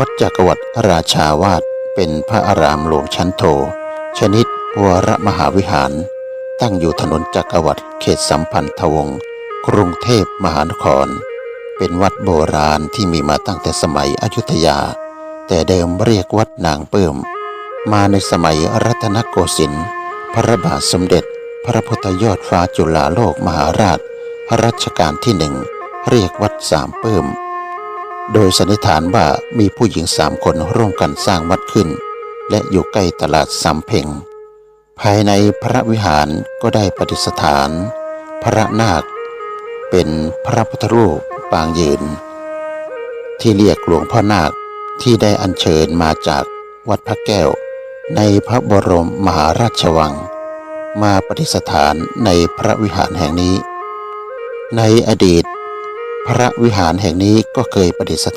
วัดจักรวรรดิราชาวาสเป็นพระอารามหลวงชั้นโท ชนิดวรมหาวิหาร ตั้งอยู่ถนนจักรวรรดิเขตสัมพันธวงศ์กรุงเทพมหานคร เป็นวัดโบราณที่มีมาตั้งแต่สมัยอยุธยา แต่เดิมเรียกวัดนางเปิ่ม มาในสมัยรัตนโกสินทร์พระบาทสมเด็จ พระพุทธยอดฟ้าจุฬาโลกมหาราชรัชกาลที่หนึ่งเรียกวัดสามเปิ่ม โดยสันนิษฐานว่ามีผู้หญิงสามคนร่วมกันสร้างวัดขึ้น และอยู่ใกล้ตลาดสำเพ็งภายในพระวิหารก็ได้ประดิษฐาน พระนาค เป็นพระพุทธรูปปางยืน ที่เรียกหลวงพ่อนาคที่ได้อัญเชิญมาจากวัดพระแก้ว ในพระบรมมหาราชวัง มาประดิษฐานในพระวิหารแห่งนี้ ในอดีต พระวิหารแห่งนี้ก็เคยประดิษฐ